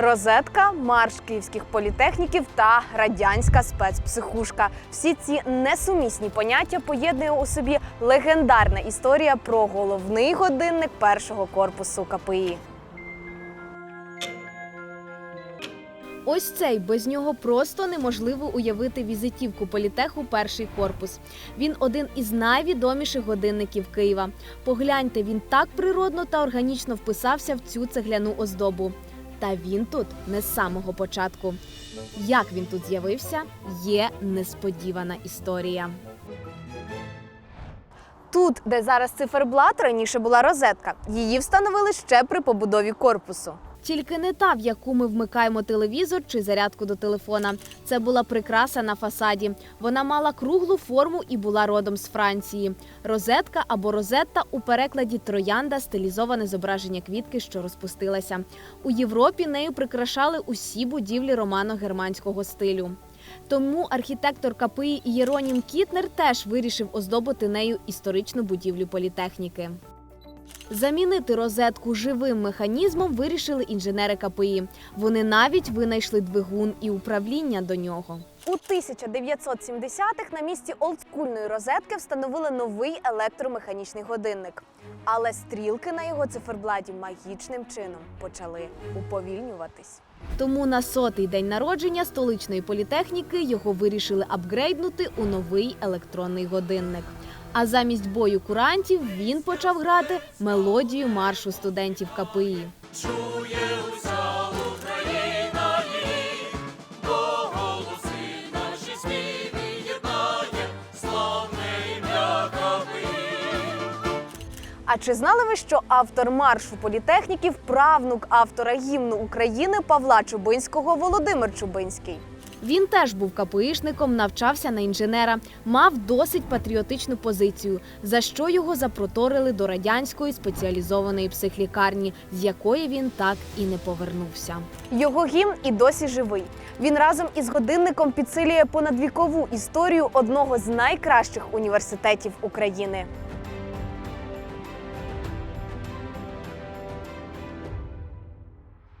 Розетка, марш київських політехніків та радянська спецпсихушка. Всі ці несумісні поняття поєднує у собі легендарна історія про головний годинник першого корпусу КПІ. Ось цей без нього просто неможливо уявити візитівку політеху перший корпус. Він один із найвідоміших годинників Києва. Погляньте, він так природно та органічно вписався в цю цегляну оздобу. Та він тут не з самого початку. Як він тут з'явився, є несподівана історія. Тут, де зараз циферблат, раніше була розетка. Її встановили ще при побудові корпусу. Тільки не та, в яку ми вмикаємо телевізор чи зарядку до телефона. Це була прикраса на фасаді. Вона мала круглу форму і була родом з Франції. Розетка або розетта у перекладі троянда стилізоване зображення квітки, що розпустилася. У Європі нею прикрашали усі будівлі романо-германського стилю. Тому архітектор КПІ Єронім Кітнер теж вирішив оздобити нею історичну будівлю політехніки. Замінити розетку живим механізмом вирішили інженери КПІ. Вони навіть винайшли двигун і управління до нього. У 1970-х на місці олдскульної розетки встановили новий електромеханічний годинник. Але стрілки на його циферблаті магічним чином почали уповільнюватись. Тому на сотий день народження столичної політехніки його вирішили апгрейднути у новий електронний годинник. А замість бою курантів він почав грати мелодію маршу студентів КПІ. А чи знали ви, що автор маршу політехніків правнук автора гімну України Павла Чубинського Володимир Чубинський? Він теж був КПІшником, навчався на інженера, мав досить патріотичну позицію, за що його запроторили до радянської спеціалізованої психлікарні, з якої він так і не повернувся. Його гімн і досі живий. Він разом із годинником підсилює понадвікову історію одного з найкращих університетів України.